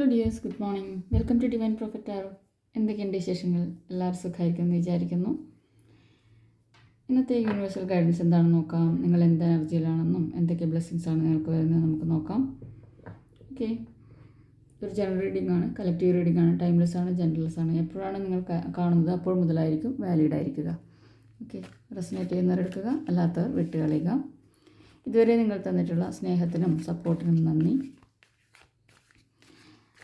Hello dears good morning welcome to divine prophet R എന്തൊക്കെയുണ്ട് വിശേഷങ്ങൾ? എല്ലാവരും സുഖമായിരിക്കുമെന്ന് വിചാരിക്കുന്നു. ഇന്നത്തെ യൂണിവേഴ്സൽ ഗൈഡൻസ് എന്താണെന്ന് നോക്കാം. നിങ്ങൾ എന്ത് എനർജിയിലാണെന്നും എന്തൊക്കെ ബ്ലെസ്സിങ്സ് ആണ് നിങ്ങൾക്ക് വരുന്നത് നമുക്ക് നോക്കാം. ഓക്കെ ഒരു ജനറൽ റീഡിംഗ് ആണ്. കളക്റ്റീവ് റീഡിംഗ് ആണ്. ടൈംലെസ് ആണ് ജനറൽസ് ആണ്. എപ്പോഴാണ് നിങ്ങൾ കാണുന്നത്? അപ്പോൾ മുതലായിരിക്കും വാലിഡ് ആയിരിക്കുക. ഓക്കെ റെസനേറ്റ് ചെയ്യുന്നവരെടുക്കുക അല്ലാത്തവർ വിട്ടുകളയുക. ഇതുവരെ നിങ്ങൾ തന്നിട്ടുള്ള സ്നേഹത്തിനും സപ്പോർട്ടിനും നന്ദി.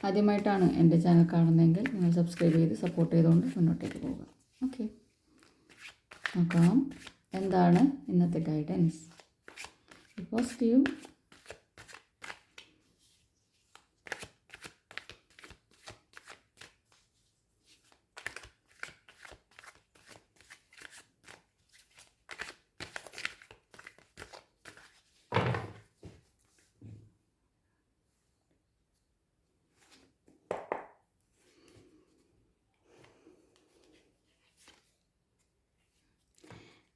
ആദ്യമായിട്ടാണ് എന്റെ ചാനൽ കാണുന്നതെങ്കിൽ നിങ്ങൾ സബ്സ്ക്രൈബ് ചെയ്ത് സപ്പോർട്ട് ചെയ്തുകൊണ്ട് മുന്നോട്ടേക്ക് പോവുക. ഓക്കെ നോക്കാം. എന്താണ് ഇന്നത്തെ ഗൈഡൻസ് പോസിറ്റീവ്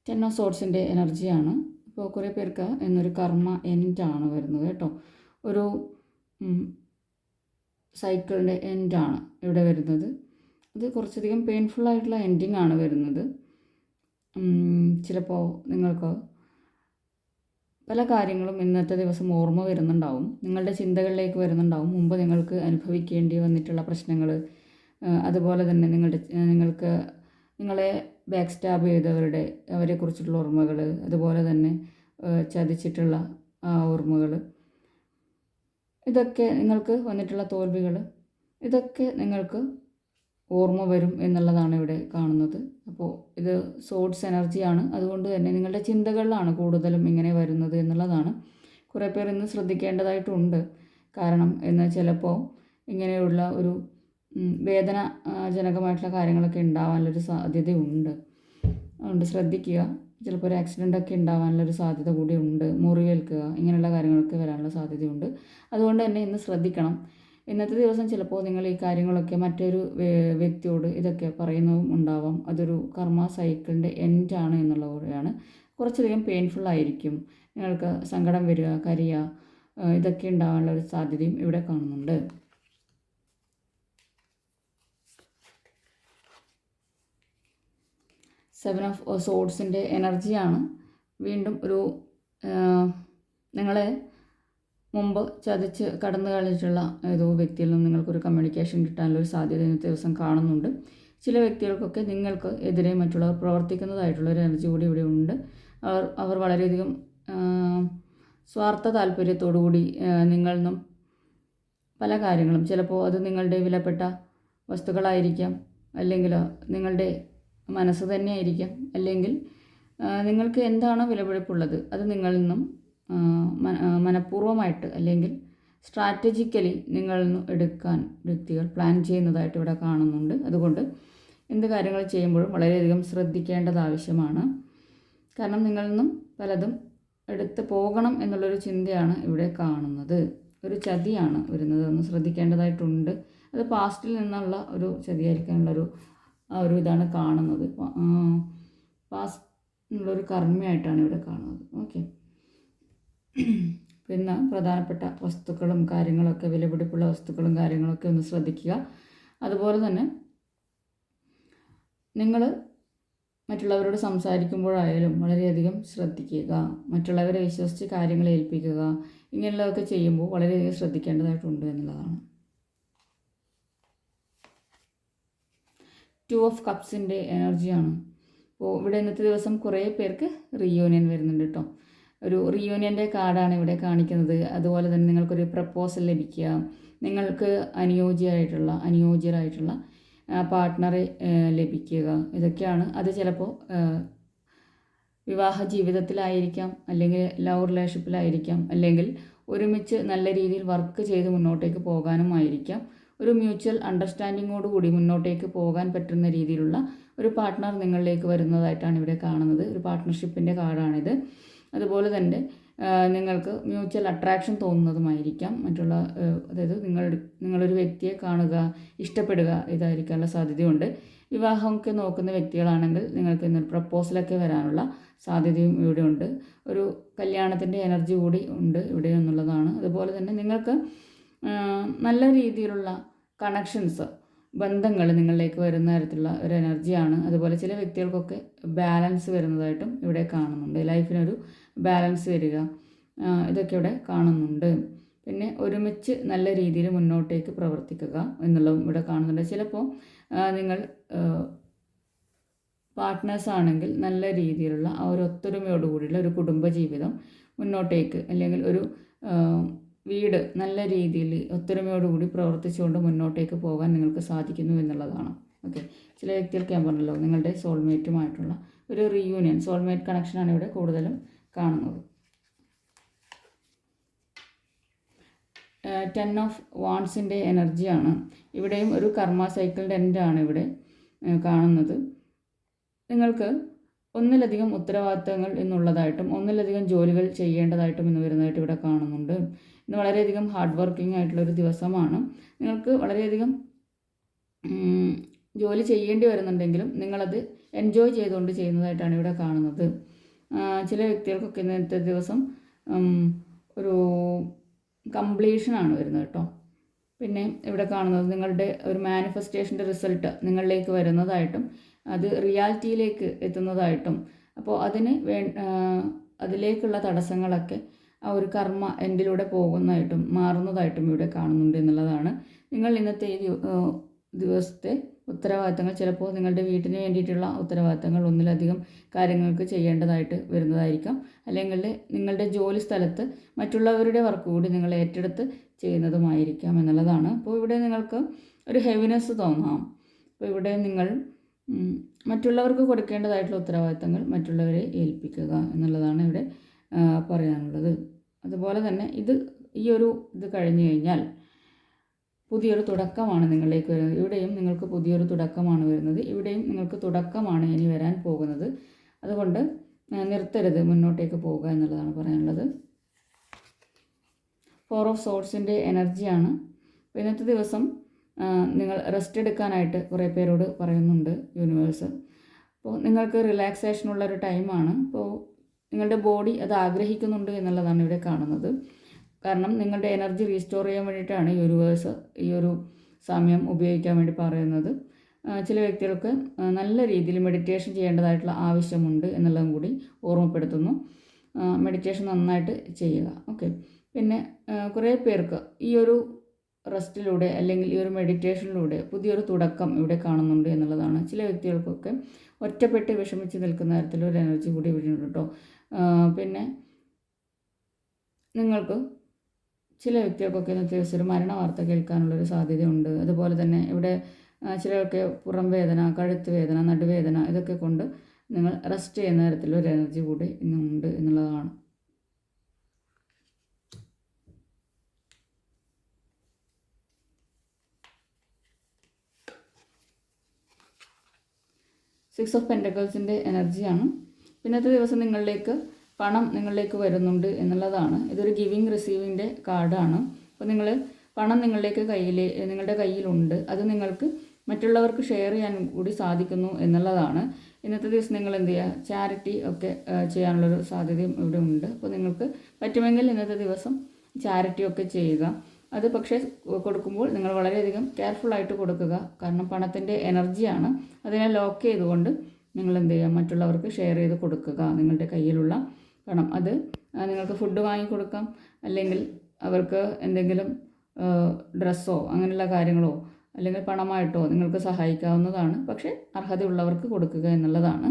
ടെൻ ഓഫ് സോർട്സിന്റെ എനർജിയാണ് അപ്പോൾ കുറേ പേർക്ക് എന്നൊരു കർമ്മ എൻഡാണ് വരുന്നത് കേട്ടോ. ഒരു സൈക്കിളിന്റെ എൻഡാണ് ഇവിടെ വരുന്നത്. ഇത് കുറച്ചധികം പെയിൻഫുൾ ആയിട്ടുള്ള എൻഡിങ് ആണ് വരുന്നത്. ചിലപ്പോൾ നിങ്ങൾക്ക് പല കാര്യങ്ങളും ഇന്നത്തെ ദിവസം ഓർമ്മ വരുന്നുണ്ടാവും. നിങ്ങളുടെ ചിന്തകളിലേക്ക് വരുന്നുണ്ടാവും. മുമ്പ് നിങ്ങൾക്ക് അനുഭവിക്കേണ്ടി വന്നിട്ടുള്ള പ്രശ്നങ്ങൾ അതുപോലെ തന്നെ നിങ്ങളുടെ നിങ്ങൾക്ക് നിങ്ങളെ ബാക്ക് സ്റ്റാബ് ചെയ്തവരുടെ അവരെ അവരെക്കുറിച്ചുള്ള ഓർമ്മകൾ അതുപോലെ തന്നെ ചതിച്ചിട്ടുള്ള ഓർമ്മകൾ. ഇതൊക്കെ നിങ്ങൾക്ക് വന്നിട്ടുള്ള തോൽവികൾ. ഇതൊക്കെ നിങ്ങൾക്ക് ഓർമ്മ വരും എന്നുള്ളതാണ് ഇവിടെ കാണുന്നത്. അപ്പോൾ ഇത് സോഡ്സ് എനർജിയാണ് അതുകൊണ്ട് തന്നെ നിങ്ങളുടെ ചിന്തകളിലാണ് കൂടുതലും ഇങ്ങനെ വരുന്നത് എന്നുള്ളതാണ്. കുറേ പേർ ഇന്ന് ശ്രദ്ധിക്കേണ്ടതായിട്ടുണ്ട്. കാരണം എന്ന് ചിലപ്പോൾ ഇങ്ങനെയുള്ള ഒരു വേദന ജനകമായിട്ടുള്ള കാര്യങ്ങളൊക്കെ ഉണ്ടാവാനുള്ളൊരു സാധ്യതയുണ്ട്. അതുകൊണ്ട് ശ്രദ്ധിക്കുക. ചിലപ്പോൾ ഒരു ആക്സിഡന്റ് ഒക്കെ ഉണ്ടാവാനുള്ളൊരു സാധ്യത കൂടി ഉണ്ട്. മുറിവേൽക്കുക ഇങ്ങനെയുള്ള കാര്യങ്ങളൊക്കെ വരാനുള്ള സാധ്യതയുണ്ട്. അതുകൊണ്ട് തന്നെ ഇന്ന് ശ്രദ്ധിക്കണം. ഇന്നത്തെ ദിവസം ചിലപ്പോൾ നിങ്ങൾ ഈ കാര്യങ്ങളൊക്കെ മറ്റൊരു വ്യക്തിയോട് ഇതൊക്കെ പറയുന്നതും ഉണ്ടാവാം. അതൊരു കർമ്മ സൈക്കിളിന്റെ എൻഡാണ് എന്നുള്ള പോലെയാണ് കുറച്ചധികം പെയിൻഫുൾ ആയിരിക്കും. നിങ്ങൾക്ക് സങ്കടം വരിക കരിയുക ഇതൊക്കെ ഉണ്ടാവാനുള്ള ഒരു സാധ്യതയും ഇവിടെ കാണുന്നുണ്ട്. സെവൻ ഓഫ് സോഡ്സിന്റെ എനർജിയാണ് വീണ്ടും ഒരു നിങ്ങളെ മുമ്പ് ചതിച്ച് കടന്നു കളിച്ചിട്ടുള്ള ഏതോ വ്യക്തിയിൽ നിന്ന് നിങ്ങൾക്കൊരു കമ്മ്യൂണിക്കേഷൻ കിട്ടാനുള്ള ഒരു സാധ്യത ഇന്നത്തെ ദിവസം കാണുന്നുണ്ട്. ചില വ്യക്തികൾക്കൊക്കെ നിങ്ങൾക്ക് എതിരെ മറ്റുള്ളവർ പ്രവർത്തിക്കുന്നതായിട്ടുള്ള ഒരു എനർജി കൂടി ഇവിടെ ഉണ്ട്. അവർ അവർ വളരെയധികം സ്വാർത്ഥ താല്പര്യത്തോടുകൂടി നിങ്ങളിൽ നിന്നും പല കാര്യങ്ങളും ചിലപ്പോൾ അത് നിങ്ങളുടെ വിലപ്പെട്ട വസ്തുക്കളായിരിക്കാം അല്ലെങ്കിൽ നിങ്ങളുടെ മനസ്സ് തന്നെയായിരിക്കാം. അല്ലെങ്കിൽ നിങ്ങൾക്ക് എന്താണോ വിലപിടിപ്പുള്ളത് അത് നിങ്ങളിൽ നിന്നും മനഃപൂർവമായിട്ട് അല്ലെങ്കിൽ സ്ട്രാറ്റജിക്കലി നിങ്ങളിൽ നിന്നും എടുക്കാൻ വ്യക്തികൾ പ്ലാൻ ചെയ്യുന്നതായിട്ട് ഇവിടെ കാണുന്നുണ്ട്. അതുകൊണ്ട് എന്ത് കാര്യങ്ങൾ ചെയ്യുമ്പോഴും വളരെയധികം ശ്രദ്ധിക്കേണ്ടത് ആവശ്യമാണ്. കാരണം നിങ്ങളിൽ നിന്നും പലതും എടുത്ത് പോകണം എന്നുള്ളൊരു ചിന്തയാണ് ഇവിടെ കാണുന്നത്. ഒരു ചതിയാണ് വരുന്നത് ഒന്ന് ശ്രദ്ധിക്കേണ്ടതായിട്ടുണ്ട്. അത് പാസ്റ്റിൽ നിന്നുള്ള ഒരു ചതിയായിരിക്കാനുള്ളൊരു ആ ഒരു ഇതാണ് കാണുന്നത്. പാസ്റ്റ് ഉള്ളൊരു കർമ്മയായിട്ടാണ് ഇവിടെ കാണുന്നത്. ഓക്കെ. പിന്നെ പ്രധാനപ്പെട്ട വസ്തുക്കളും കാര്യങ്ങളൊക്കെ വിലപിടിപ്പുള്ള വസ്തുക്കളും കാര്യങ്ങളൊക്കെ ഒന്ന് ശ്രദ്ധിക്കുക. അതുപോലെ തന്നെ നിങ്ങൾ മറ്റുള്ളവരോട് സംസാരിക്കുമ്പോഴായാലും വളരെയധികം ശ്രദ്ധിക്കുക. മറ്റുള്ളവരെ വിശ്വസിച്ച് കാര്യങ്ങൾ ഏൽപ്പിക്കുക. ഇങ്ങനെയുള്ളതൊക്കെ ചെയ്യുമ്പോൾ വളരെയധികം ശ്രദ്ധിക്കേണ്ടതായിട്ടുണ്ട് എന്നുള്ളതാണ്. ടു ഓഫ് കപ്സിന്റെ എനർജിയാണ് അപ്പോൾ ഇവിടെ ഇന്നത്തെ ദിവസം കുറേ പേർക്ക് റീയൂണിയൻ വരുന്നുണ്ട് കേട്ടോ ഒരു റീയൂണിയന്റെ കാർഡാണ് ഇവിടെ കാണിക്കുന്നത്. അതുപോലെ തന്നെ നിങ്ങൾക്കൊരു പ്രപ്പോസൽ ലഭിക്കുക. നിങ്ങൾക്ക് അനുയോജ്യമായിട്ടുള്ള അനുയോജ്യരായിട്ടുള്ള പാർട്ട്ണറെ ലഭിക്കുക. ഇതൊക്കെയാണ്. അത് ചിലപ്പോൾ വിവാഹ ജീവിതത്തിലായിരിക്കാം അല്ലെങ്കിൽ ലവ് റിലേഷൻഷിപ്പിലായിരിക്കാം അല്ലെങ്കിൽ ഒരുമിച്ച് നല്ല രീതിയിൽ വർക്ക് ചെയ്ത് മുന്നോട്ടേക്ക് പോകാനുമായിരിക്കാം ഒരു മ്യൂച്വൽ അണ്ടർസ്റ്റാൻഡിങ്ങോട് കൂടി മുന്നോട്ടേക്ക് പോകാൻ പറ്റുന്ന രീതിയിലുള്ള ഒരു പാർട്ട്ണർ നിങ്ങളിലേക്ക് വരുന്നതായിട്ടാണ് ഇവിടെ കാണുന്നത്. ഒരു പാർട്ട്ണർഷിപ്പിന്റെ കാർഡാണിത്. അതുപോലെ തന്നെ നിങ്ങൾക്ക് മ്യൂച്വൽ അട്രാക്ഷൻ തോന്നുന്നതുമായിരിക്കാം. മറ്റുള്ള അതായത് നിങ്ങൾ നിങ്ങളൊരു വ്യക്തിയെ കാണുക ഇഷ്ടപ്പെടുക ഇതായിരിക്കാനുള്ള സാധ്യതയുണ്ട്. വിവാഹമൊക്കെ നോക്കുന്ന വ്യക്തികളാണെങ്കിൽ നിങ്ങൾക്ക് ഇന്നൊരു പ്രപ്പോസലൊക്കെ വരാനുള്ള സാധ്യതയും ഇവിടെ ഉണ്ട് ഒരു കല്യാണത്തിന്റെ എനർജി കൂടി ഉണ്ട് ഇവിടെ എന്നുള്ളതാണ്. അതുപോലെ തന്നെ നിങ്ങൾക്ക് നല്ല രീതിയിലുള്ള കണക്ഷൻസ് ബന്ധങ്ങൾ നിങ്ങളിലേക്ക് വരുന്ന തരത്തിലുള്ള ഒരു എനർജിയാണ്. അതുപോലെ ചില വ്യക്തികൾക്കൊക്കെ ബാലൻസ് വരുന്നതായിട്ടും ഇവിടെ കാണുന്നുണ്ട്. ലൈഫിനൊരു ബാലൻസ് വരിക ഇതൊക്കെ ഇവിടെ കാണുന്നുണ്ട്. പിന്നെ ഒരുമിച്ച് നല്ല രീതിയിൽ മുന്നോട്ടേക്ക് പ്രവർത്തിക്കുക എന്നുള്ളതും ഇവിടെ കാണുന്നുണ്ട്. ചിലപ്പോൾ നിങ്ങൾ പാർട്ട്നേഴ്സ് ആണെങ്കിൽ നല്ല രീതിയിലുള്ള ആ ഒരു ഒത്തൊരുമയോടുകൂടിയുള്ള ഒരു കുടുംബജീവിതം മുന്നോട്ടേക്ക് അല്ലെങ്കിൽ ഒരു വീട് നല്ല രീതിയിൽ ഒത്തൊരുമയോടുകൂടി പ്രവർത്തിച്ചുകൊണ്ട് മുന്നോട്ടേക്ക് പോകാൻ നിങ്ങൾക്ക് സാധിക്കുന്നു എന്നുള്ളതാണ്. ഓക്കെ. ചില വ്യക്തികൾക്ക് ഞാൻ പറഞ്ഞല്ലോ നിങ്ങളുടെ സോൾമേറ്റുമായിട്ടുള്ള ഒരു റീയൂണിയൻ സോൾമേറ്റ് കണക്ഷനാണ് ഇവിടെ കൂടുതലും കാണുന്നത്. ടെൻ ഓഫ് വാൺസിന്റെ എനർജിയാണ് ഇവിടെയും ഒരു കർമ്മ സൈക്കിളിന്റെ എൻഡാണ് ഇവിടെ കാണുന്നത്. നിങ്ങൾക്ക് ഒന്നിലധികം ഉത്തരവാദിത്തങ്ങൾ എന്നുള്ളതായിട്ടും ഒന്നിലധികം ജോലികൾ ചെയ്യേണ്ടതായിട്ടും എന്ന് വരുന്നതായിട്ട് ഇവിടെ കാണുന്നുണ്ട്. ഇന്ന് വളരെയധികം ഹാർഡ് വർക്കിംഗ് ആയിട്ടുള്ള ഒരു ദിവസമാണ്. നിങ്ങൾക്ക് വളരെയധികം ജോലി ചെയ്യേണ്ടി വരുന്നുണ്ടെങ്കിലും നിങ്ങളത് എൻജോയ് ചെയ്തുകൊണ്ട് ചെയ്യുന്നതായിട്ടാണ് ഇവിടെ കാണുന്നത്. ചില വ്യക്തികൾക്കൊക്കെ ഇന്നത്തെ ദിവസം ഒരു കംപ്ലീഷനാണ് വരുന്നത് കേട്ടോ. പിന്നെ ഇവിടെ കാണുന്നത് നിങ്ങളുടെ ഒരു മാനിഫെസ്റ്റേഷന്റെ റിസൾട്ട് നിങ്ങളിലേക്ക് വരുന്നതായിട്ടും അത് റിയാലിറ്റിയിലേക്ക് എത്തുന്നതായിട്ടും അപ്പോൾ അതിന് വേ അതിലേക്കുള്ള തടസ്സങ്ങളൊക്കെ ആ ഒരു കർമ്മ എന്റിലൂടെ പോകുന്നതായിട്ടും മാറുന്നതായിട്ടും ഇവിടെ കാണുന്നുണ്ട് എന്നുള്ളതാണ് നിങ്ങൾ ഇന്നത്തെ ഈ ദിവസത്തെ ഉത്തരവാദിത്തങ്ങൾ. ചിലപ്പോൾ നിങ്ങളുടെ വീട്ടിന് വേണ്ടിയിട്ടുള്ള ഉത്തരവാദിത്തങ്ങൾ ഒന്നിലധികം കാര്യങ്ങൾക്ക് ചെയ്യേണ്ടതായിട്ട് വരുന്നതായിരിക്കാം. അല്ലെങ്കിൽ നിങ്ങളുടെ ജോലി സ്ഥലത്ത് മറ്റുള്ളവരുടെ വർക്ക് കൂടി നിങ്ങൾ ഏറ്റെടുത്ത് ചെയ്യുന്നതുമായിരിക്കാം എന്നുള്ളതാണ്. അപ്പോൾ ഇവിടെ നിങ്ങൾക്ക് ഒരു ഹെവിനെസ് തോന്നാം. അപ്പോൾ ഇവിടെ നിങ്ങൾ മറ്റുള്ളവർക്ക് കൊടുക്കേണ്ടതായിട്ടുള്ള ഉത്തരവാദിത്തങ്ങൾ മറ്റുള്ളവരെ ഏൽപ്പിക്കുക എന്നുള്ളതാണ് ഇവിടെ പറയാനുള്ളത്. അതുപോലെ തന്നെ ഇത് ഈ ഒരു ഇത് കഴിഞ്ഞു കഴിഞ്ഞാൽ പുതിയൊരു തുടക്കമാണ് നിങ്ങളിലേക്ക് വരുന്നത്. ഇവിടെയും നിങ്ങൾക്ക് പുതിയൊരു തുടക്കമാണ് വരുന്നത്. ഇവിടെയും നിങ്ങൾക്ക് തുടക്കമാണ് ഇനി വരാൻ പോകുന്നത്. അതുകൊണ്ട് നിർത്തരുത് മുന്നോട്ടേക്ക് പോവുക എന്നുള്ളതാണ് പറയാനുള്ളത്. ഫോർ ഓഫ് സോഴ്സിന്റെ എനർജിയാണ് ഇന്നത്തെ ദിവസം നിങ്ങൾ റെസ്റ്റ് എടുക്കാനായിട്ട് കുറേ പേരോട് പറയുന്നുണ്ട് യൂണിവേഴ്സ് അപ്പോൾ നിങ്ങൾക്ക് റിലാക്സേഷനുള്ള ഒരു ടൈമാണ് അപ്പോൾ നിങ്ങളുടെ ബോഡി അത് ആഗ്രഹിക്കുന്നുണ്ട് എന്നുള്ളതാണ് ഇവിടെ കാണുന്നത്. കാരണം നിങ്ങളുടെ എനർജി റീസ്റ്റോർ ചെയ്യാൻ വേണ്ടിയിട്ടാണ് യൂണിവേഴ്സ് ഈ ഒരു സമയം ഉപയോഗിക്കാൻ വേണ്ടി പറയുന്നത്. ചില വ്യക്തികൾക്ക് നല്ല രീതിയിൽ മെഡിറ്റേഷൻ ചെയ്യേണ്ടതായിട്ടുള്ള ആവശ്യമുണ്ട് എന്നുള്ളതും കൂടി ഓർമ്മപ്പെടുത്തുന്നു. മെഡിറ്റേഷൻ നന്നായിട്ട് ചെയ്യുക. ഓക്കെ പിന്നെ കുറേ പേർക്ക് ഈ ഒരു റെസ്റ്റിലൂടെ അല്ലെങ്കിൽ ഈ ഒരു മെഡിറ്റേഷനിലൂടെ പുതിയൊരു തുടക്കം ഇവിടെ കാണുന്നുണ്ട് എന്നുള്ളതാണ്. ചില വ്യക്തികൾക്കൊക്കെ ഒറ്റപ്പെട്ട് വിഷമിച്ച് നിൽക്കുന്ന തരത്തിലൊരു എനർജി കൂടി ഇവിടെ ഉണ്ട് കേട്ടോ. പിന്നെ നിങ്ങൾക്ക് ചില വ്യക്തികൾക്കൊക്കെ ഇന്നത്തെ ദിവസം ഒരു മരണ വാർത്ത കേൾക്കാനുള്ളൊരു സാധ്യതയുണ്ട്. അതുപോലെ തന്നെ ഇവിടെ ചിലർക്ക് പുറം വേദന കഴുത്ത് വേദന നടുവേദന ഇതൊക്കെ കൊണ്ട് നിങ്ങൾ റെസ്റ്റ് ചെയ്യുന്ന തരത്തിലൊരു എനർജി കൂടി ഇന്നുണ്ട് എന്നുള്ളതാണ്. സിക്സ് ഓഫ് പെന്റക്കൾസിന്റെ എനർജിയാണ്. പിന്നത്തെ ദിവസം നിങ്ങളിലേക്ക് പണം നിങ്ങളിലേക്ക് വരുന്നുണ്ട് എന്നുള്ളതാണ്. ഇതൊരു ഗിവിങ് റിസീവിന്റെ കാർഡാണ്. അപ്പോൾ നിങ്ങൾ പണം നിങ്ങളിലേക്ക് കയ്യിൽ നിങ്ങളുടെ കയ്യിലുണ്ട്. അത് നിങ്ങൾക്ക് മറ്റുള്ളവർക്ക് ഷെയർ ചെയ്യാൻ കൂടി സാധിക്കുന്നു എന്നുള്ളതാണ്. ഇന്നത്തെ ദിവസം നിങ്ങൾ എന്ത് ചെയ്യുക? ചാരിറ്റി ഒക്കെ ചെയ്യാനുള്ളൊരു സാധ്യതയും ഇവിടെ ഉണ്ട്. അപ്പോൾ നിങ്ങൾക്ക് പറ്റുമെങ്കിൽ ഇന്നത്തെ ദിവസം ചാരിറ്റി ഒക്കെ ചെയ്യുക. അത് പക്ഷേ കൊടുക്കുമ്പോൾ നിങ്ങൾ വളരെയധികം കെയർഫുൾ ആയിട്ട് കൊടുക്കുക. കാരണം പണത്തിന്റെ എനർജിയാണ് അതിനെ ലോക്ക് ചെയ്തുകൊണ്ട് നിങ്ങൾ എന്ത് ചെയ്യുക? മറ്റുള്ളവർക്ക് ഷെയർ ചെയ്ത് കൊടുക്കുക. നിങ്ങളുടെ കയ്യിലുള്ള പണം. അത് നിങ്ങൾക്ക് ഫുഡ് വാങ്ങിക്കൊടുക്കാം അല്ലെങ്കിൽ അവർക്ക് എന്തെങ്കിലും ഡ്രസ്സോ അങ്ങനെയുള്ള കാര്യങ്ങളോ അല്ലെങ്കിൽ പണമായിട്ടോ നിങ്ങൾക്ക് സഹായിക്കാവുന്നതാണ്. പക്ഷേ അർഹതയുള്ളവർക്ക് കൊടുക്കുക എന്നുള്ളതാണ്.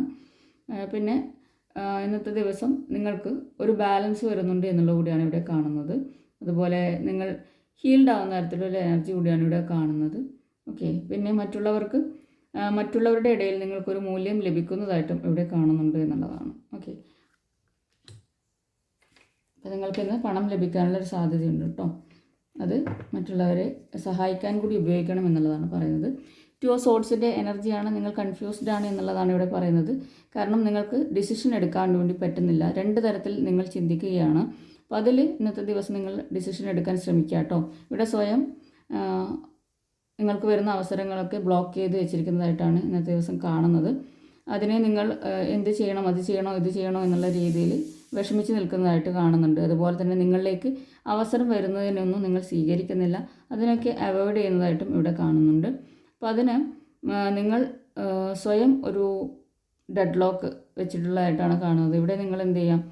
പിന്നെ ഇന്നത്തെ ദിവസം നിങ്ങൾക്ക് ഒരു ബാലൻസ് വരുന്നുണ്ട് എന്നുള്ളത് കൂടിയാണ് ഇവിടെ കാണുന്നത്. അതുപോലെ നിങ്ങൾ ഹീൽഡ് ആവുന്ന തരത്തിലുള്ള എനർജി കൂടിയാണ് ഇവിടെ കാണുന്നത്. ഓക്കെ പിന്നെ മറ്റുള്ളവർക്ക് മറ്റുള്ളവരുടെ ഇടയിൽ നിങ്ങൾക്കൊരു മൂല്യം ലഭിക്കുന്നതായിട്ടും ഇവിടെ കാണുന്നുണ്ട് എന്നുള്ളതാണ്. ഓക്കെ അപ്പോൾ നിങ്ങൾക്ക് ഇന്ന് പണം ലഭിക്കാനുള്ള ഒരു സാധ്യതയുണ്ട് കേട്ടോ. അത് മറ്റുള്ളവരെ സഹായിക്കാൻ കൂടി ഉപയോഗിക്കണം എന്നുള്ളതാണ് പറയുന്നത്. ടു ഓഫ് സോട്സിന്റെ എനർജിയാണ് നിങ്ങൾ കൺഫ്യൂസ്ഡ് ആണ് എന്നുള്ളതാണ് ഇവിടെ പറയുന്നത്. കാരണം നിങ്ങൾക്ക് ഡിസിഷൻ എടുക്കാൻ വേണ്ടി പറ്റുന്നില്ല. രണ്ട് തരത്തിൽ നിങ്ങൾ ചിന്തിക്കുകയാണ്. അപ്പോൾ അതിൽ ഇന്നത്തെ ദിവസം നിങ്ങൾ ഡിസിഷൻ എടുക്കാൻ ശ്രമിക്കുക കേട്ടോ ഇവിടെ സ്വയം നിങ്ങൾക്ക് വരുന്ന അവസരങ്ങളൊക്കെ ബ്ലോക്ക് ചെയ്ത് വെച്ചിരിക്കുന്നതായിട്ടാണ് ഇന്നത്തെ ദിവസം കാണുന്നത്. അതിനെ നിങ്ങൾ എന്ത് ചെയ്യണം അത് ചെയ്യണോ ഇത് ചെയ്യണോ എന്നുള്ള രീതിയിൽ വിഷമിച്ച് നിൽക്കുന്നതായിട്ട് കാണുന്നുണ്ട്. അതുപോലെ തന്നെ നിങ്ങളിലേക്ക് അവസരം വരുന്നതിനൊന്നും നിങ്ങൾ സ്വീകരിക്കുന്നില്ല. അതിനൊക്കെ അവോയ്ഡ് ചെയ്യുന്നതായിട്ടും ഇവിടെ കാണുന്നുണ്ട്. അപ്പോൾ അതിന് നിങ്ങൾ സ്വയം ഒരു ഡെഡ് ലോക്ക് വെച്ചിട്ടുള്ളതായിട്ടാണ് കാണുന്നത്. ഇവിടെ നിങ്ങൾ എന്ത് ചെയ്യാം?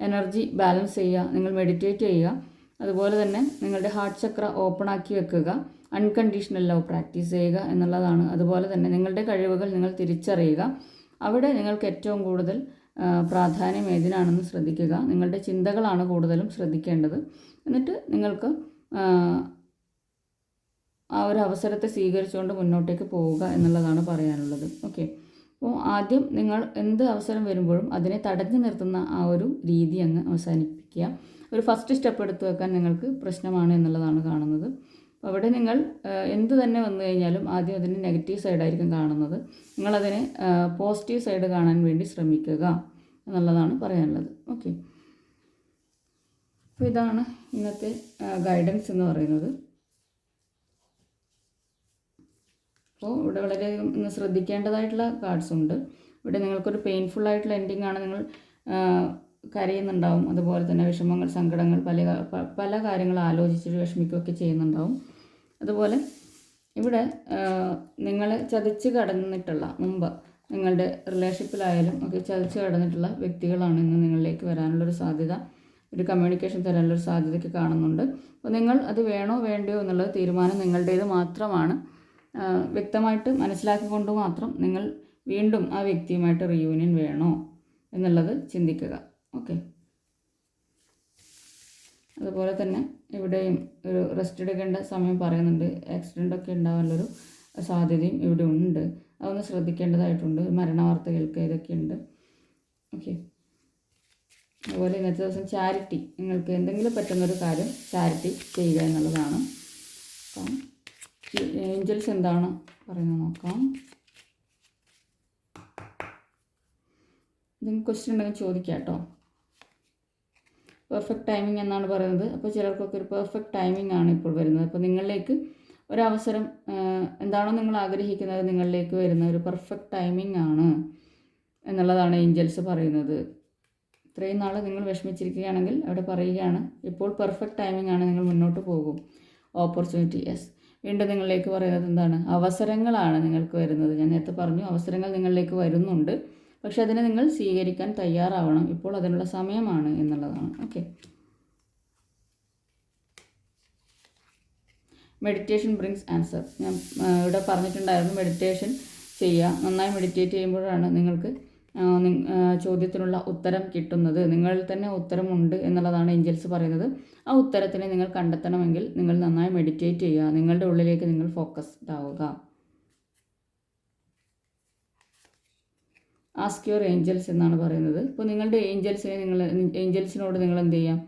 എനർജി ബാലൻസ് ചെയ്യുക നിങ്ങൾ മെഡിറ്റേറ്റ് ചെയ്യുക. അതുപോലെ തന്നെ നിങ്ങളുടെ ഹാർട്ട് ചക്ര ഓപ്പൺ ആക്കി വെക്കുക. അൺകണ്ടീഷണൽ ലവ് പ്രാക്ടീസ് ചെയ്യുക എന്നുള്ളതാണ്. അതുപോലെ തന്നെ നിങ്ങളുടെ കഴിവുകൾ നിങ്ങൾ തിരിച്ചറിയുക. അവിടെ നിങ്ങൾക്ക് ഏറ്റവും കൂടുതൽ പ്രാധാന്യം ഏതിനാണെന്ന് ശ്രദ്ധിക്കുക. നിങ്ങളുടെ ചിന്തകളാണ് കൂടുതലും ശ്രദ്ധിക്കേണ്ടത്. എന്നിട്ട് നിങ്ങൾക്ക് ആ, ഒരു അവസരത്തെ സ്വീകരിച്ചുകൊണ്ട് മുന്നോട്ടേക്ക് പോവുക എന്നുള്ളതാണ് പറയാനുള്ളത്. ഓക്കെ. അപ്പോൾ ആദ്യം നിങ്ങൾ എന്ത് അവസരം വരുമ്പോഴും അതിനെ തടഞ്ഞു നിർത്തുന്ന ആ ഒരു രീതി അങ്ങ് അവസാനിപ്പിക്കുക. ഒരു ഫസ്റ്റ് സ്റ്റെപ്പ് എടുത്തു വെക്കാൻ നിങ്ങൾക്ക് പ്രശ്നമാണ് എന്നുള്ളതാണ് കാണുന്നത്. അവിടെ നിങ്ങൾ എന്ത് തന്നെ വന്നു കഴിഞ്ഞാലും ആദ്യം അതിന് നെഗറ്റീവ് സൈഡായിരിക്കും കാണുന്നത്. നിങ്ങളതിനെ പോസിറ്റീവ് സൈഡ് കാണാൻ വേണ്ടി ശ്രമിക്കുക എന്നുള്ളതാണ് പറയാനുള്ളത്. ഓക്കെ അപ്പോൾ ഇതാണ് ഇന്നത്തെ ഗൈഡൻസ് എന്ന് പറയുന്നത്. അപ്പോൾ ഇവിടെ വളരെ ശ്രദ്ധിക്കേണ്ടതായിട്ടുള്ള കാർഡ്സ് ഉണ്ട്. ഇവിടെ നിങ്ങൾക്കൊരു പെയിൻഫുൾ ആയിട്ടുള്ള എൻഡിങ് ആണ് നിങ്ങൾ കരയുന്നുണ്ടാവും. അതുപോലെ തന്നെ വിഷമങ്ങൾ സങ്കടങ്ങൾ പല പല കാര്യങ്ങൾ ആലോചിച്ച് വിഷമിക്കുകയൊക്കെ ചെയ്യുന്നുണ്ടാവും. അതുപോലെ ഇവിടെ നിങ്ങളെ ചതിച്ച് കടന്നിട്ടുള്ള മുമ്പ് നിങ്ങളുടെ റിലേഷൻഷിപ്പിലായാലും ഒക്കെ ചതിച്ച് കടന്നിട്ടുള്ള വ്യക്തികളാണ് ഇന്ന് നിങ്ങളിലേക്ക് വരാനുള്ളൊരു സാധ്യത. ഒരു കമ്മ്യൂണിക്കേഷൻ തരാനുള്ളൊരു സാധ്യതയൊക്കെ കാണുന്നുണ്ട്. അപ്പോൾ നിങ്ങൾ അത് വേണോ വേണ്ടയോ എന്നുള്ളത് തീരുമാനം നിങ്ങളുടേത് മാത്രമാണ്. വ്യക്തമായിട്ട് മനസ്സിലാക്കിക്കൊണ്ട് മാത്രം നിങ്ങൾ വീണ്ടും ആ വ്യക്തിയുമായിട്ട് റിയൂണിയൻ വേണോ എന്നുള്ളത് ചിന്തിക്കുക. ഓക്കെ അതുപോലെ തന്നെ ഇവിടെയും ഒരു റെസ്റ്റ് എടുക്കേണ്ട സമയം പറയുന്നുണ്ട്. ആക്സിഡന്റ് ഒക്കെ ഉണ്ടാകാനുള്ളൊരു സാധ്യതയും ഇവിടെ ഉണ്ട്. അതൊന്ന് ശ്രദ്ധിക്കേണ്ടതായിട്ടുണ്ട്. മരണവാർത്ത കേൾക്കുക ഇതൊക്കെ ഉണ്ട് ഓക്കെ അതുപോലെ ഇന്നത്തെ ദിവസം ചാരിറ്റി നിങ്ങൾക്ക് എന്തെങ്കിലും പറ്റുന്നൊരു കാര്യം ചാരിറ്റി ചെയ്യുക എന്നുള്ളതാണ്. അപ്പം ഏഞ്ചൽസ് എന്താണ് പറയുന്നത് നോക്കാം. നിങ്ങൾക്ക് ക്വസ്റ്റ്യൻ ഉണ്ടെങ്കിൽ ചോദിക്കാം കേട്ടോ. പെർഫെക്റ്റ് ടൈമിംഗ് എന്നാണ് പറയുന്നത്. അപ്പോൾ ചിലർക്കൊക്കെ ഒരു പെർഫെക്റ്റ് ടൈമിംഗ് ആണ് ഇപ്പോൾ വരുന്നത്. അപ്പോൾ നിങ്ങളിലേക്ക് ഒരവസരം എന്താണോ നിങ്ങൾ ആഗ്രഹിക്കുന്നത് നിങ്ങളിലേക്ക് വരുന്ന ഒരു പെർഫെക്റ്റ് ടൈമിംഗ് ആണ് എന്നുള്ളതാണ് ഏഞ്ചൽസ് പറയുന്നത്. ഇത്രയും നാൾ നിങ്ങൾ വിഷമിച്ചിരിക്കുകയാണെങ്കിൽ അവിടെ പറയുകയാണ് ഇപ്പോൾ പെർഫെക്റ്റ് ടൈമിംഗ് ആണ് നിങ്ങൾ മുന്നോട്ട് പോകും. ഓപ്പർച്യൂണിറ്റി യെസ് വീണ്ടും നിങ്ങളിലേക്ക് പറയുന്നത് എന്താണ്? അവസരങ്ങളാണ് നിങ്ങൾക്ക് വരുന്നത്. ഞാൻ നേരത്തെ പറഞ്ഞു അവസരങ്ങൾ നിങ്ങളിലേക്ക് വരുന്നുണ്ട്. പക്ഷെ അതിനെ നിങ്ങൾ സ്വീകരിക്കാൻ തയ്യാറാവണം. ഇപ്പോൾ അതിനുള്ള സമയമാണ് എന്നുള്ളതാണ്. ഓക്കെ. മെഡിറ്റേഷൻ ബ്രിങ്സ് ആൻസർ ഞാൻ ഇവിടെ പറഞ്ഞിട്ടുണ്ടായിരുന്നു മെഡിറ്റേഷൻ ചെയ്യുക നന്നായി മെഡിറ്റേറ്റ് ചെയ്യുമ്പോഴാണ് നിങ്ങൾക്ക് ചോദ്യത്തിനുള്ള ഉത്തരം കിട്ടുന്നത്. നിങ്ങളിൽ തന്നെ ഉത്തരമുണ്ട് എന്നുള്ളതാണ് ഏഞ്ചൽസ് പറയുന്നത്. ആ ഉത്തരത്തിനെ നിങ്ങൾ കണ്ടെത്തണമെങ്കിൽ നിങ്ങൾ നന്നായി മെഡിറ്റേറ്റ് ചെയ്യുക. നിങ്ങളുടെ ഉള്ളിലേക്ക് നിങ്ങൾ ഫോക്കസ്ഡ് ആവുക ആസ്ക് യുവർ ഏഞ്ചൽസ് എന്നാണ് പറയുന്നത്. ഇപ്പോൾ നിങ്ങളുടെ ഏഞ്ചൽസിനെ നിങ്ങൾ ഏഞ്ചൽസിനോട് നിങ്ങൾ എന്ത് ചെയ്യാം?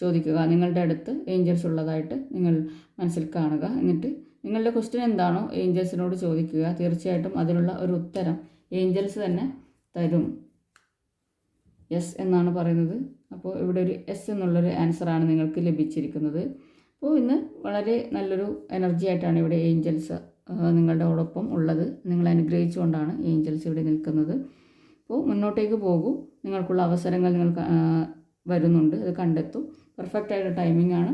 ചോദിക്കുക. നിങ്ങളുടെ അടുത്ത് ഏഞ്ചൽസ് ഉള്ളതായിട്ട് നിങ്ങൾ മനസ്സിൽ കാണുക. എന്നിട്ട് നിങ്ങളുടെ ക്വസ്റ്റ്യൻ എന്താണോ ഏഞ്ചൽസിനോട് ചോദിക്കുക. തീർച്ചയായിട്ടും അതിനുള്ള ഒരു ഉത്തരം ഏഞ്ചൽസ് തന്നെ തരും. എസ് എന്നാണ് പറയുന്നത്. അപ്പോൾ ഇവിടെ ഒരു എസ് എന്നുള്ളൊരു ആൻസറാണ് നിങ്ങൾക്ക് ലഭിച്ചിരിക്കുന്നത്. അപ്പോൾ ഇന്ന് വളരെ നല്ലൊരു എനർജി ആയിട്ടാണ് ഇവിടെ ഏഞ്ചൽസ് നിങ്ങളുടെയോടൊപ്പം ഉള്ളത്. നിങ്ങളെ അനുഗ്രഹിച്ചുകൊണ്ടാണ് ഏഞ്ചൽസ് ഇവിടെ നിൽക്കുന്നത്. അപ്പോൾ മുന്നോട്ടേക്ക് പോകൂ. നിങ്ങൾക്കുള്ള അവസരങ്ങൾ നിങ്ങൾ വരുന്നുണ്ട്. അത് കണ്ടെത്തും. പെർഫെക്റ്റ് ആയിട്ട് ടൈമിംഗ് ആണ്.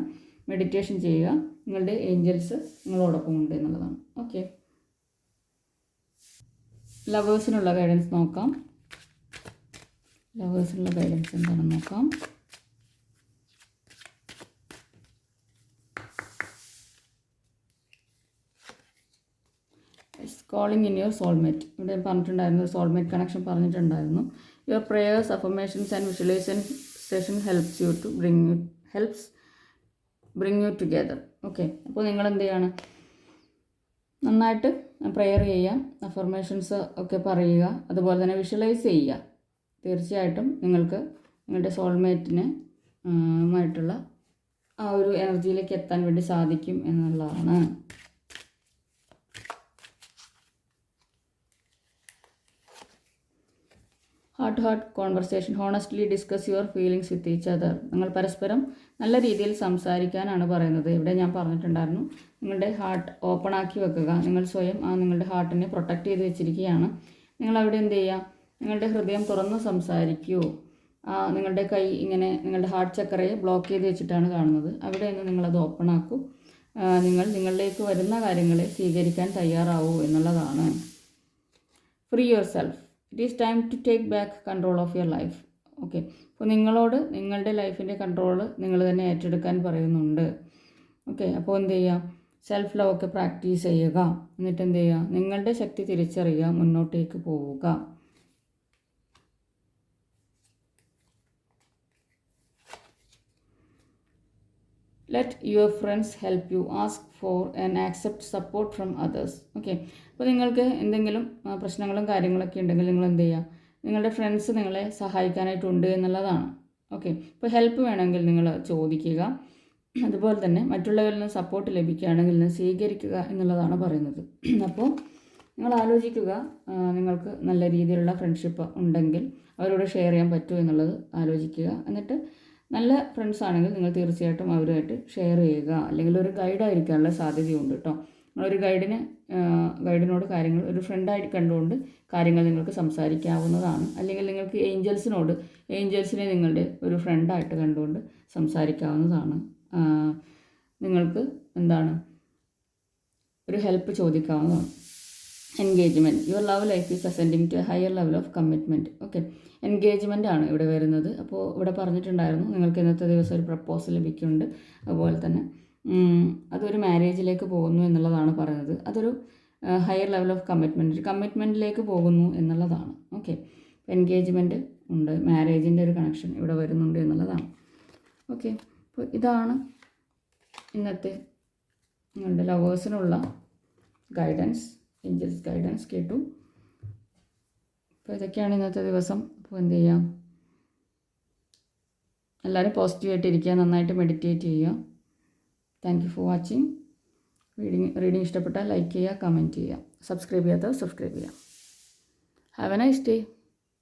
മെഡിറ്റേഷൻ ചെയ്യുക. നിങ്ങളുടെ ഏഞ്ചൽസ് നിങ്ങളോടൊപ്പം ഉണ്ട് എന്നുള്ളതാണ്. ഓക്കെ ലവേഴ്സിനുള്ള ഗൈഡൻസ് നോക്കാം. ലവേഴ്സിനുള്ള ഗൈഡൻസ് എന്താണെന്ന് നോക്കാം? കോളിംഗ് ഇൻ യുവർ സോൾമേറ്റ് ഇവിടെ പറഞ്ഞിട്ടുണ്ടായിരുന്നു സോൾമേറ്റ് കണക്ഷൻ പറഞ്ഞിട്ടുണ്ടായിരുന്നു. Your prayers affirmations and visualisation helps you to bring you helps bring you together okay അപ്പോൾ നിങ്ങൾ എന്ത് ചെയ്യാണ് നന്നായിട്ട് പ്രെയർ ചെയ്യുക അഫർമേഷൻസ് ഒക്കെ പറയുക അതുപോലെ തന്നെ വിഷ്വലൈസ് ചെയ്യുക. തീർച്ചയായിട്ടും നിങ്ങൾക്ക് നിങ്ങളുടെ സോൾമേറ്റിന് ആയിട്ടുള്ള ആ ഒരു എനർജിയിലേക്ക് എത്താൻ വേണ്ടി സാധിക്കും എന്നുള്ളതാണ്. Heart heart conversation honestly discuss your feelings with each other നിങ്ങൾ പരസ്പരം നല്ല രീതിയിൽ സംസാരിക്കാനാണ് പറയുന്നത്. ഇവിടെ ഞാൻ പറഞ്ഞിട്ടുണ്ടായിരുന്നു നിങ്ങളുടെ ഹാർട്ട് ഓപ്പൺ ആക്കി വെക്കുക. നിങ്ങൾ സ്വയം ആ നിങ്ങളുടെ ഹാർട്ടിനെ പ്രൊട്ടക്റ്റ് ചെയ്ത് വെച്ചിരിക്കുകയാണ്. നിങ്ങൾ അവിടെ എന്ത് ചെയ്യുക? നിങ്ങളുടെ ഹൃദയം തുറന്ന് സംസാരിക്കൂ. നിങ്ങളുടെ കൈ ഇങ്ങനെ നിങ്ങളുടെ ഹാർട്ട് ചക്കറയെ ബ്ലോക്ക് ചെയ്ത് വെച്ചിട്ടാണ് കാണുന്നത്. അവിടെ നിന്ന് നിങ്ങളത് ഓപ്പൺ ആക്കൂ. നിങ്ങൾ നിങ്ങളിലേക്ക് വരുന്ന കാര്യങ്ങളെ സ്വീകരിക്കാൻ തയ്യാറാവൂ എന്നുള്ളതാണ്. Free yourself it is time to take back control of your life okay അപ്പോൾ നിങ്ങളോട് നിങ്ങളുടെ ലൈഫിന്റെ കൺട്രോൾ നിങ്ങൾ തന്നെ ഏറ്റെടുക്കാൻ പറയുന്നുണ്ട്. ഓക്കെ അപ്പോൾ എന്ത് ചെയ്യുക സെൽഫ് ലവ് ഒക്കെ പ്രാക്ടീസ് ചെയ്യുക. എന്നിട്ട് എന്ത് ചെയ്യുക നിങ്ങളുടെ ശക്തി തിരിച്ചറിയുക. മുന്നോട്ടേക്ക് പോവുക. Let your friends help you ask for and accept support from others okay അപ്പോൾ നിങ്ങൾക്ക് എന്തെങ്കിലും പ്രശ്നങ്ങളും കാര്യങ്ങളൊക്കെ ഉണ്ടെങ്കിൽ നിങ്ങൾ എന്ത് ചെയ്യുക? നിങ്ങളുടെ ഫ്രണ്ട്സ് നിങ്ങളെ സഹായിക്കാനായിട്ടുണ്ട് എന്നുള്ളതാണ്. ഓക്കെ ഇപ്പോൾ ഹെൽപ്പ് വേണമെങ്കിൽ നിങ്ങൾ ചോദിക്കുക. അതുപോലെ തന്നെ മറ്റുള്ളവരിൽ നിന്ന് സപ്പോർട്ട് ലഭിക്കുകയാണെങ്കിൽ നിന്ന് സ്വീകരിക്കുക എന്നുള്ളതാണ് പറയുന്നത്. അപ്പോൾ നിങ്ങൾ ആലോചിക്കുക നിങ്ങൾക്ക് നല്ല രീതിയിലുള്ള ഫ്രണ്ട്ഷിപ്പ് ഉണ്ടെങ്കിൽ അവരോട് ഷെയർ ചെയ്യാൻ പറ്റുമോ എന്നുള്ളത് ആലോചിക്കുക. എന്നിട്ട് നല്ല ഫ്രണ്ട്സ് ആണെങ്കിൽ നിങ്ങൾ തീർച്ചയായിട്ടും അവരുമായിട്ട് ഷെയർ ചെയ്യുക. അല്ലെങ്കിൽ ഒരു ഗൈഡായിരിക്കാനുള്ള സാധ്യതയുണ്ട് കേട്ടോ നിങ്ങളൊരു ഗൈഡിന് ഗൈഡിനോട് കാര്യങ്ങൾ ഒരു ഫ്രണ്ടായിട്ട് കണ്ടുകൊണ്ട് കാര്യങ്ങൾ നിങ്ങൾക്ക് സംസാരിക്കാവുന്നതാണ്. അല്ലെങ്കിൽ നിങ്ങൾക്ക് ഏഞ്ചൽസിനോട് ഏഞ്ചൽസിനെ നിങ്ങളുടെ ഒരു ഫ്രണ്ടായിട്ട് കണ്ടുകൊണ്ട് സംസാരിക്കാവുന്നതാണ്. നിങ്ങൾക്ക് എന്താണ് ഒരു ഹെൽപ്പ് ചോദിക്കാവുന്നതാണ്. Engagement your love life is ascending to a higher level of commitment okay engagement ആണ് ഇവിടെ വരുന്നത്. അപ്പോൾ ഇവിടെ പറഞ്ഞിട്ടുണ്ടായിരുന്നു നിങ്ങൾക്ക് ഇന്നത്തെ ദിവസം ഒരു പ്രപ്പോസൽ ലഭിക്കുന്നുണ്ട്. അതുപോലെ തന്നെ അതൊരു മാരേജിലേക്ക് പോകുന്നു എന്നുള്ളതാണ് പറയുന്നത്. അതൊരു ഹയർ ലെവൽ ഓഫ് കമ്മിറ്റ്മെന്റ് കമ്മിറ്റ്മെന്റിലേക്ക് പോകുന്നു എന്നുള്ളതാണ്. ഓക്കെ എൻഗേജ്മെന്റ് ഉണ്ട്. മാരേജിന്റെ ഒരു കണക്ഷൻ ഇവിടെ വരുന്നുണ്ട് എന്നുള്ളതാണ്. ഓക്കെ അപ്പോൾ ഇതാണ് ഇന്നത്തെ നിങ്ങളുടെ ലവേഴ്സിനുള്ള ഗൈഡൻസ് ഏഞ്ചൽസ് ഗൈഡൻസ് കേട്ടു. അപ്പോൾ ഇതൊക്കെയാണ് ഇന്നത്തെ ദിവസം. അപ്പോൾ എന്ത് ചെയ്യാം? എല്ലാവരും പോസിറ്റീവായിട്ട് ഇരിക്കുക നന്നായിട്ട് മെഡിറ്റേറ്റ് ചെയ്യുക. Thank you for watching reading reading ഇഷ്ടപ്പെട്ടാൽ ലൈക്ക് ചെയ്യുക കമന്റ് ചെയ്യുക. സബ്സ്ക്രൈബ് ചെയ്യാത്തവർ സബ്സ്ക്രൈബ് ചെയ്യുക. Have a nice day